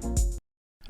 you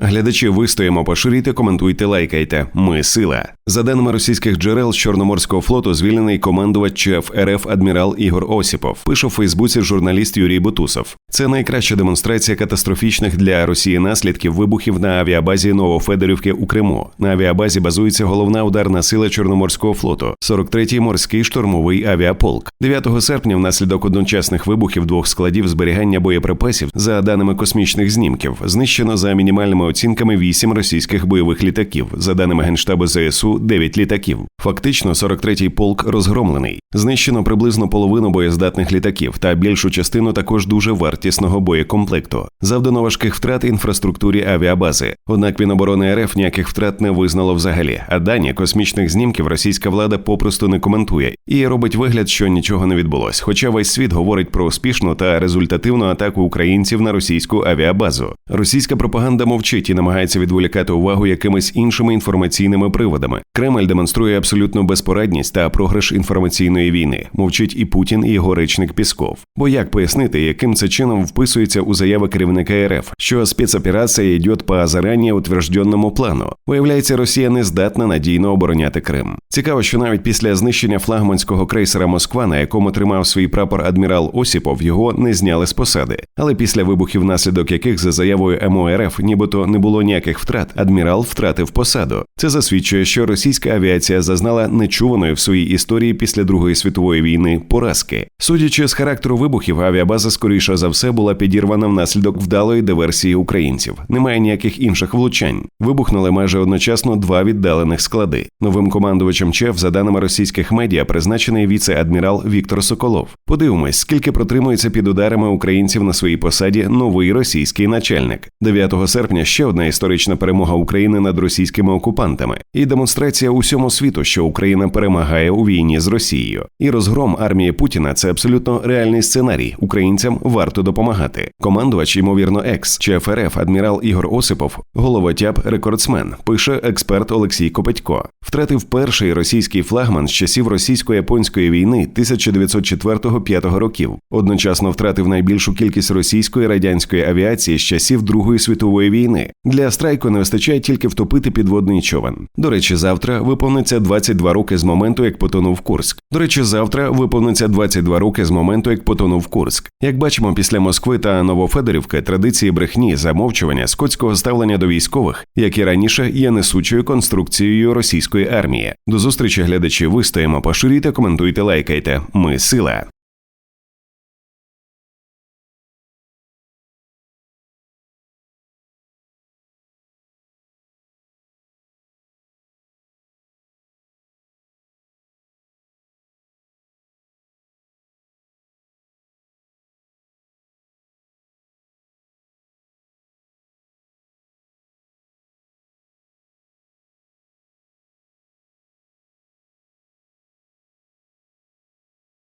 Глядачі вистоїмо, поширюйте, коментуйте, лайкайте. Ми сила. За даними російських джерел з Чорноморського флоту, звільнений командувач ЧФ РФ адмірал Ігор Осіпов. Пише в Фейсбуці журналіст Юрій Бутусов. Це найкраща демонстрація катастрофічних для Росії наслідків вибухів на авіабазі Новофедорівки у Криму. На авіабазі базується головна ударна сила Чорноморського флоту, 43-й морський штурмовий авіаполк. 9 серпня, внаслідок одночасних вибухів двох складів зберігання боєприпасів, за даними космічних знімків, знищено за мінімальними оцінками 8 російських бойових літаків. За даними генштабу ЗСУ, 9 літаків. Фактично, 43-й полк розгромлений. Знищено приблизно половину боєздатних літаків та більшу частину також дуже вартісного боєкомплекту. Завдано важких втрат інфраструктурі авіабази. Однак Міноборони РФ ніяких втрат не визнало взагалі. А дані космічних знімків російська влада попросту не коментує і робить вигляд, що нічого не відбулось. Хоча весь світ говорить про успішну та результативну атаку українців на російську авіабазу. Російська пропаганда мовчить і намагається відволікати увагу якимись іншими інформаційними приводами. Кремль демонструє абсолютну безпорадність та програш інформаційної війни. Мовчить і Путін, і його речник Пісков. Бо як пояснити, яким це чином вписується у заяви керівника РФ, що спецоперація йде по зарані утвержденному плану? Виявляється, Росія не здатна надійно обороняти Крим. Цікаво, що навіть після знищення флагманського крейсера Москва, на якому тримав свій прапор адмірал Осіпов, його не зняли з посади. Але після вибухів, внаслідок яких за заявою МОРФ нібито не було ніяких втрат, адмірал втратив посаду. Це засвідчує, що російська авіація зазнала нечуваної в своїй історії після Другої світової війни поразки. Судячи з характеру вибухів, авіабаза скоріше за все була підірвана внаслідок вдалої диверсії українців. Немає ніяких інших влучань. Вибухнули майже одночасно два віддалених склади. Новим командувачем ЧЕФ, за даними російських медіа, призначений віце-адмірал Віктор Соколов. Подивимось, скільки протримується під ударами українців на своїй посаді новий російський начальник. 9 серпня ще одна історична перемога України над російськими окупантами і демонстрація усьому світу, що Україна перемагає у війні з Росією. І розгром армії Путіна це абсолютно реальний сценарій. Українцям варто допомагати. Командувач, ймовірно, екс ЧФРФ адмірал Ігор Осипов, головотяп рекордсмен, пише експерт Олексій Копетько. Втратив перший російський флагман з часів російсько-японської війни 1904-5 років. Одночасно втратив найбільшу кількість російської радянської авіації з часів Другої світової війни. Для страйку не вистачає тільки втопити підводний човен. До речі, завтра виповниться 22 роки з моменту, як потонув Курськ. До речі, завтра виповниться 22 роки з моменту, як потонув Курськ. Як бачимо, після Москви та Новофедорівки традиції брехні, замовчування, скотського ставлення до військових, як і раніше, є несучою конструкцією російської армії. До зустрічі глядачі вистоїмо, поширюйте, коментуйте, лайкайте. Ми сила.